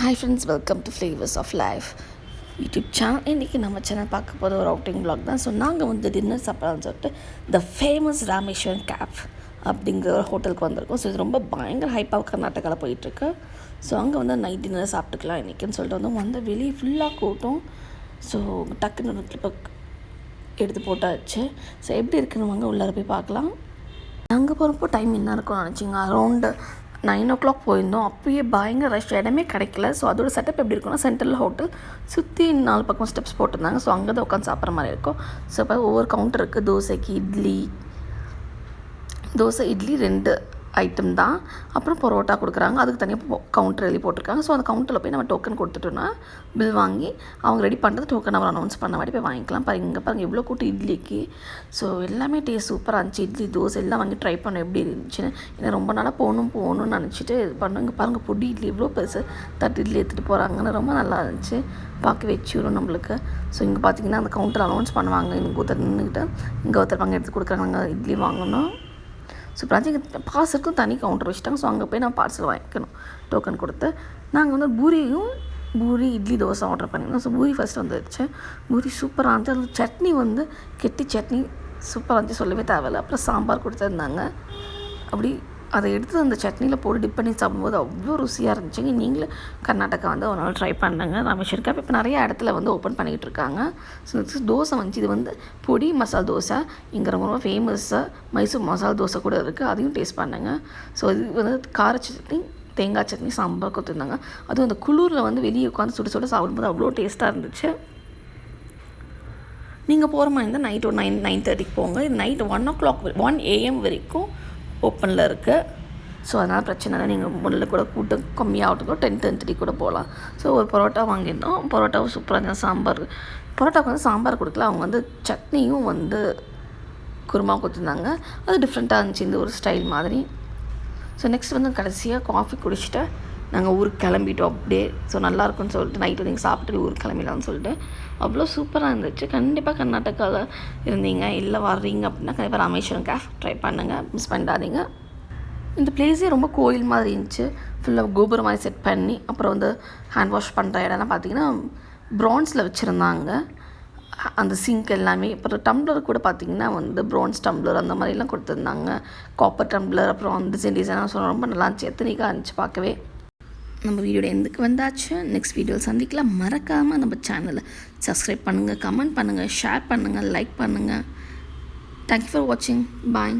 Hi friends welcome to flavours of life YouTube channel இன்றைக்கி நம்ம channel பார்க்க போகிற ஒரு அவுட்டிங் பிளாக் தான். ஸோ நாங்கள் வந்து டின்னர் சாப்பிடலாம்னு சொல்லிட்டு த ஃபேமஸ் ராமேஸ்வரன் கேப் அப்படிங்கிற ஒரு ஹோட்டலுக்கு வந்திருக்கோம். ஸோ இது ரொம்ப பயங்கர ஹைப்பாக கர்நாடகாவில் போயிட்டுருக்கு. ஸோ அங்கே வந்து நைட் டின்னர் சாப்பிட்டுக்கலாம் இன்றைக்கின்னு சொல்லிட்டு வந்து வந்து வெளியே ஃபுல்லாக கூட்டம். ஸோ டக்குன்னு ஒரு கிளிப்பை எடுத்து போட்டாச்சு. ஸோ எப்படி இருக்குன்னு வாங்க உள்ளார போய் பார்க்கலாம். அங்கே போகிறப்போ டைம் என்ன இருக்கும்னு நினச்சிங்க? அரௌண்டு நைன் ஓ கிளாக் போயிருந்தோம். அப்பயே பயங்கர ரஷ் இடமே கிடைக்கல. ஸோ அதோட செட்டப் எப்படி இருக்கும்னா சென்ட்ரல் ஹோட்டல் சுற்றி நாலு பக்கம் ஸ்டெப்ஸ் போட்டிருந்தாங்க. ஸோ அங்கே தான் உட்காந்து சாப்பிட்ற மாதிரி இருக்கும். ஸோ இப்போ ஒவ்வொரு கவுண்டர் இருக்குது தோசைக்கு இட்லி. தோசை இட்லி ரெண்டு. ஐட்டம் தான். அப்புறம் பரோட்டா கொடுக்குறாங்க. அதுக்கு தனியாக கவுண்டர் எழுதி போட்டிருக்காங்க. ஸோ அந்த கவுண்டரில் போய் நம்ம டோக்கன் கொடுத்துட்டோன்னா பில் வாங்கி அவங்க ரெடி பண்ணுறது டோக்கன் அவர் அனௌன்ஸ் பண்ண மாதிரி போய் வாங்கிக்கலாம். பாருங்க இங்கே பாருங்கள் எவ்வளோ கூட்டம் இட்லிக்கு ஸோ எல்லாமே டேஸ்ட் சூப்பராக இருந்துச்சு. இட்லி தோசை எல்லாம் வாங்கி ட்ரை பண்ண எப்படி இருந்துச்சுன்னு. ஏன்னா ரொம்ப நாளாக போகணும் போகணும்னு நினச்சிட்டு இது பண்ணோம் இங்கே பாருங்கள் பொடி இட்லி இவ்வளோ பெருசு. தட்டு இட்லி எடுத்துகிட்டு போகிறாங்கன்னு ரொம்ப நல்லா இருந்துச்சு. பார்க்க வச்சுரும் நம்மளுக்கு. ஸோ இங்கே பார்த்தீங்கன்னா அந்த கவுண்டர் அனௌன்ஸ் பண்ணுவாங்க. இங்கே ஒருத்தர் நின்றுக்கிட்டு இங்கே ஒருத்தர் வாங்க எடுத்து கொடுக்குறாங்க. இட்லி வாங்கணும். ஸோ பிரான்ச்சிங்க பார்சலுக்கும் தனி கவுண்டர் வச்சுட்டாங்க ஸோ அங்கே போய் நான் பார்சல் வாங்கிக்கணும் டோக்கன் கொடுத்து நாங்கள் வந்து பூரியும் பூரி இட்லி தோசை ஆர்டர் பண்ணியிருந்தோம் ஸோ பூரி ஃபஸ்ட் வந்துருச்சு பூரி சூப்பராக இருந்துச்சு அதில் சட்னி வந்து கெட்டி சட்னி சூப்பராக இருந்துச்சு சொல்லவே தேவையில்ல அப்புறம் சாம்பார் கொடுத்துருந்தாங்க அப்படி அதை எடுத்து அந்த சட்னியில் போட்டு டிப் பண்ணி சாப்பிடும்போது அவ்வளோ ருசியாக இருந்துச்சுங்க நீங்களும் கர்நாடகா வந்து ஒரு நாள் ட்ரை பண்ணுங்க. ராமேஸ்வரம் கேப் இப்போ நிறைய இடத்துல வந்து ஓப்பன் பண்ணிக்கிட்டு இருக்காங்க. ஸோ நெக்ஸ்ட் தோசை வந்துச்சு இது வந்து பொடி மசால் தோசை. இங்கே ரொம்ப ரொம்ப ஃபேமஸ்ஸாக மைசூர் மசால் தோசை கூட இருக்குது அதையும் டேஸ்ட் பண்ணுங்க. ஸோ இது வந்து கார சட்னி தேங்காய் சட்னி சாம்பார் கொடுத்துருந்தாங்க. அதுவும் அந்த குளூரில் வந்து வெளியே உட்காந்து சுட சுட சாப்பிடும்போது அவ்வளோ டேஸ்ட்டாக இருந்துச்சு. நீங்கள் போகிற மாதிரி இருந்தால் நைட் ஒரு நைன் நைன் தேர்ட்டிக்கு போங்க. இது night one o'clock one AM வரைக்கும் ஓப்பனில் இருக்குது ஸோ அதனால் பிரச்சனை இல்லை. நீங்கள் முதல்ல கூட கூட்டம் கம்மியாகட்டும். டென் டென் த்ரீ கூட போகலாம். ஸோ ஒரு பரோட்டா வாங்கியிருந்தோம். பரோட்டாவும் சூப்பராக இருந்தால் சாம்பார். பரோட்டாவுக்கு வந்து சாம்பார் கொடுக்கல. அவங்க வந்து சட்னியும் வந்து குருமா கொடுத்துருந்தாங்க. அது டிஃப்ரெண்ட்டாக இருந்துச்சு. இந்த ஒரு ஸ்டைல் மாதிரி. ஸோ நெக்ஸ்ட் வந்து கடைசியாக காஃபி குடிச்சிட்டு நாங்கள் ஊருக்கு கிளம்பிட்டோம் அப்படியே. ஸோ நல்லாயிருக்கும்னு சொல்லிட்டு நைட்டு நீங்கள் சாப்பிட்டு ஊருக்கு கிளம்பிடலாம்னு சொல்லிட்டு. அவ்வளோ சூப்பராக இருந்துச்சு. கண்டிப்பாக கர்நாடகாவில் இருந்தீங்க. இல்லை வர்றீங்க அப்படின்னா கண்டிப்பாக ராமேஸ்வரம் கேஃப் ட்ரை பண்ணுங்கள் மிஸ் பண்ணிடாதீங்க. இந்த பிளேஸே ரொம்ப கோயில் மாதிரி இருந்துச்சு. ஃபுல்லாக கோபுரம் மாதிரி செட் பண்ணி அப்புறம் வந்து ஹேண்ட் வாஷ் பண்ணுற இடம்லாம் பார்த்தீங்கன்னா ப்ரான்ஸில் வச்சுருந்தாங்க. அந்த சிங்க் எல்லாமே. அப்புறம் டம்ளர் கூட பார்த்தீங்கன்னா வந்து ப்ரான்ஸ் டம்ளர் அந்த மாதிரிலாம் கொடுத்துருந்தாங்க. காப்பர் டம்ளர் அப்புறம் டிசைன் டிசைனாக சொன்னால் ரொம்ப நல்லா இருந்துச்சு. எத்தனைக்காக இருந்துச்சு பார்க்கவே. நம்ம வீடியோட எந்துக்கு வந்தாச்சு. நெக்ஸ்ட் வீடியோவில் சந்திக்கலாம். மறக்காமல் நம்ம சேனலை சப்ஸ்கிரைப் பண்ணுங்கள் கமெண்ட் பண்ணுங்கள் ஷேர் பண்ணுங்கள் லைக் பண்ணுங்கள் தேங்க்யூ ஃபார் வாட்சிங் பாய்